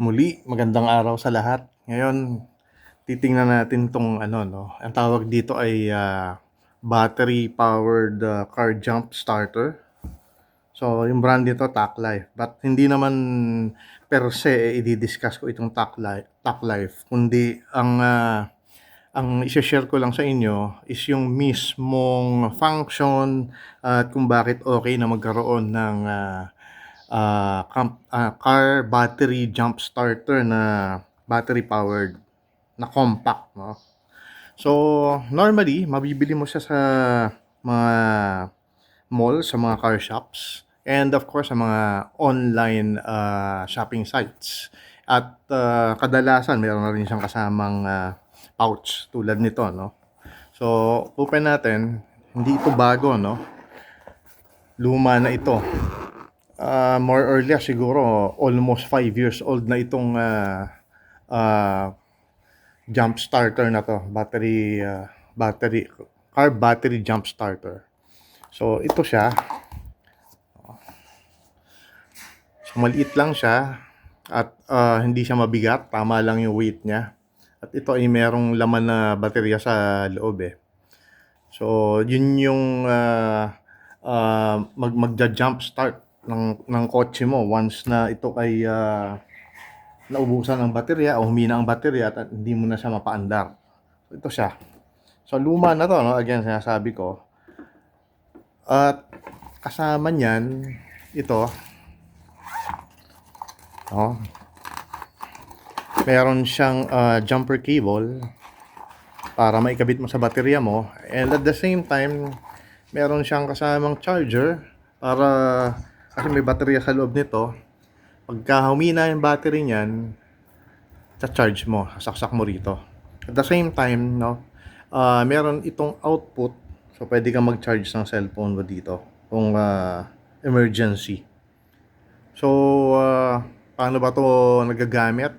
Muli, magandang araw sa lahat. Ngayon, titingnan natin tong ano no. Ang tawag dito ay ah, battery powered ah, car jump starter. So, yung brand nito Tac Life. But hindi naman per se eh, i-discuss ko itong Tac Life, Tac Life, kundi ang ah, ang i-share ko lang sa inyo is yung mismong function at kung bakit okay na magkaroon ng ah, ah, camp- ah, car battery jump starter na battery powered na compact no? So normally mabibili mo siya sa mga mall sa mga car shops and of course sa mga online ah, shopping sites. At ah, kadalasan meron na rin siyang kasamang ah, pouch tulad nito no? So open natin. Hindi ito bago no? Luma na ito Ah, more or less siguro almost 5 years old na itong ah, ah, jump starter na to. Battery ah, battery car battery jump starter. So ito siya. So maliit lang siya at ah, hindi siya mabigat. Tama lang yung weight niya. At ito ay merong laman na baterya sa loob eh. So yun yung ah, ah, mag magja-jump start ng ng kotse mo once na ito ay ah, naubusan ng baterya o humina ang baterya at hindi mo na siya mapaandar. So, ito siya. So, luma na to, no? Again, sinasabi ko. At kasama niyan, ito. Oh. Meron siyang ah, jumper cable para maikabit mo sa baterya mo. And at the same time, meron siyang kasamang charger para kasi may baterya sa loob nito. Pagka humina yung battery niyan, cha-charge mo, saksak mo rito. At the same time, no, ah meron itong output, so pwede kang mag-charge ng cellphone mo dito kung ah, emergency. So, ah, paano ba to nagagamit?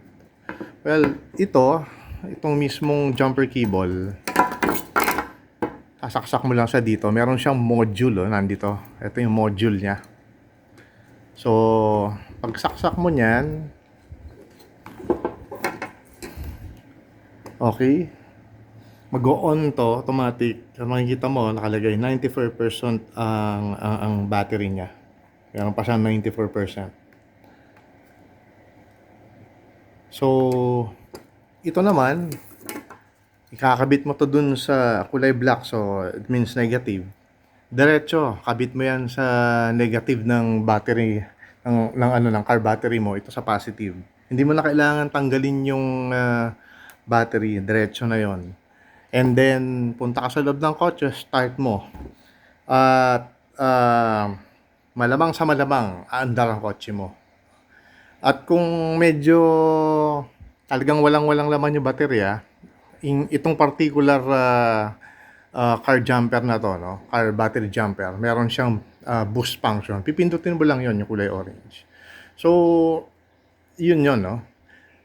Well, ito, itong mismong jumper cable, sasaksak mo lang siya dito. Meron siyang module, oh, nandito. Ito yung module niya. So, pag saksak mo niyan, okay, mag-on to, automatic. Kung makikita mo, nakalagay 94% ang, ang, ang battery niya. Meron pa siyang 94%. So, ito naman, ikakabit mo to dun sa kulay black, so it means negative. Diretso, kabit mo yan sa negative ng battery ng, ng ano ng car battery mo, ito sa positive. Hindi mo na kailangan tanggalin yung ah, battery, diretso na yon. And then punta ka sa loob ng kotse, start mo. At ah, malamang sa malamang aandar ang kotse mo. At kung medyo talagang walang-walang laman yung baterya, itong particular ah, ah, car jumper na to, no? car battery jumper, meron siyang ah, boost function. Pipindutin mo lang yon yung kulay orange. So, yun yun, no?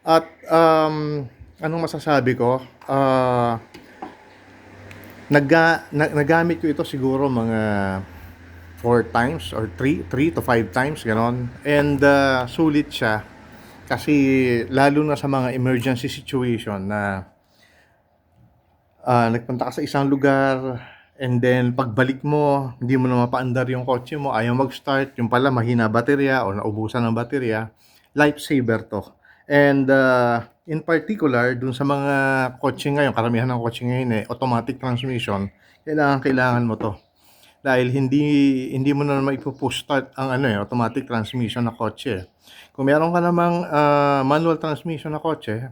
At, um, anong masasabi ko? Ah, nagga, na, nagamit ko ito siguro mga 4 times or 3, 3 to 5 times, ganon. And ah, sulit siya kasi lalo na sa mga emergency situation na ah, nagpunta ka sa isang lugar and then pagbalik mo, hindi mo na mapaandar yung kotse mo, ayaw mag-start, yung pala mahina baterya o naubusan ng baterya, lifesaver to. And uh, in particular, dun sa mga kotse ngayon, karamihan ng kotse ngayon eh, automatic transmission, kailangan kailangan mo to. Dahil hindi hindi mo na maipo-push start ang ano eh, automatic transmission na kotse. Kung meron ka namang ah, manual transmission na kotse,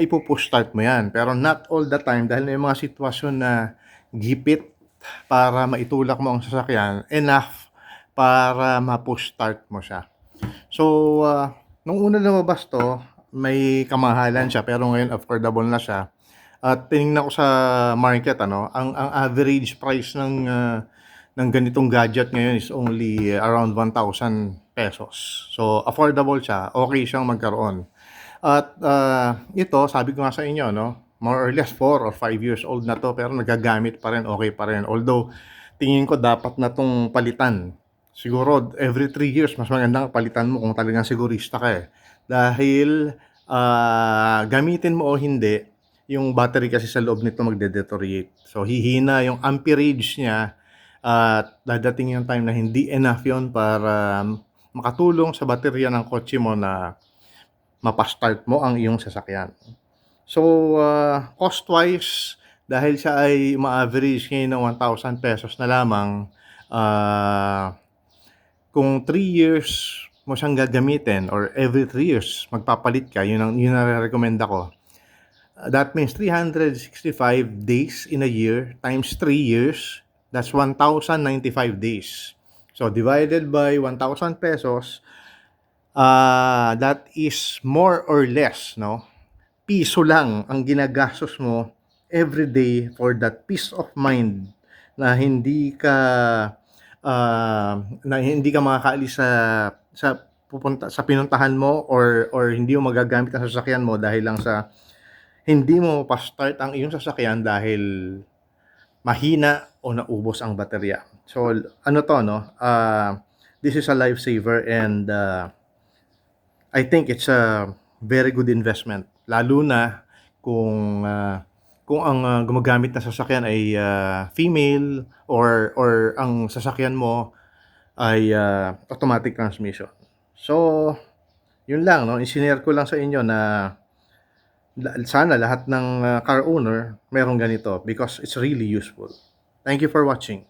may push start mo yan. Pero not all the time dahil may mga sitwasyon na gipit para maitulak mo ang sasakyan, enough para ma-push start mo siya. So, ah, nung una lumabas to, may kamahalan siya pero ngayon affordable na siya. At tiningnan ko sa market ano, ang ang average price ng ah, ng ganitong gadget ngayon is only around 1,000 pesos. So, affordable siya. Okay siyang magkaroon. At ah, ito, sabi ko nga sa inyo, no, more or less 4 or 5 years old na to pero nagagamit pa rin, okay pa rin. Although, tingin ko dapat na tong palitan. siguro every 3 years mas magandang palitan mo kung talagang sigurista ka eh. Dahil ah, gamitin mo o hindi, yung battery kasi sa loob nito magde-deteriorate. So hihina yung amperage niya at dadating yung time na hindi enough yon para makatulong sa baterya ng kotse mo na mapastart mo ang iyong sasakyan. So, ah, cost-wise, dahil siya ay ma-average ngayon ng 1,000 pesos na lamang, ah, kung 3 years mo siyang gagamitin or every 3 years magpapalit ka, yun ang yun ang recommend ako. Uh, that means 365 days in a year times 3 years, that's 1,095 days. So, divided by 1,000 pesos, ah that is more or less, no? Piso lang ang ginagastos mo every day for that peace of mind na hindi ka ah, na hindi ka makakaalis sa sa pupunta sa pinuntahan mo or or hindi mo magagamit ang sasakyan mo dahil lang sa hindi mo pa start ang iyong sasakyan dahil mahina o naubos ang baterya. So ano to no? Ah, this is a lifesaver and ah, I think it's a very good investment lalo na kung ah, kung ang ah, gumagamit na sasakyan ay ah, female or or ang sasakyan mo ay ah, automatic transmission. So, yun lang no, insinare ko lang sa inyo na sana lahat ng ah, car owner merong ganito because it's really useful. Thank you for watching.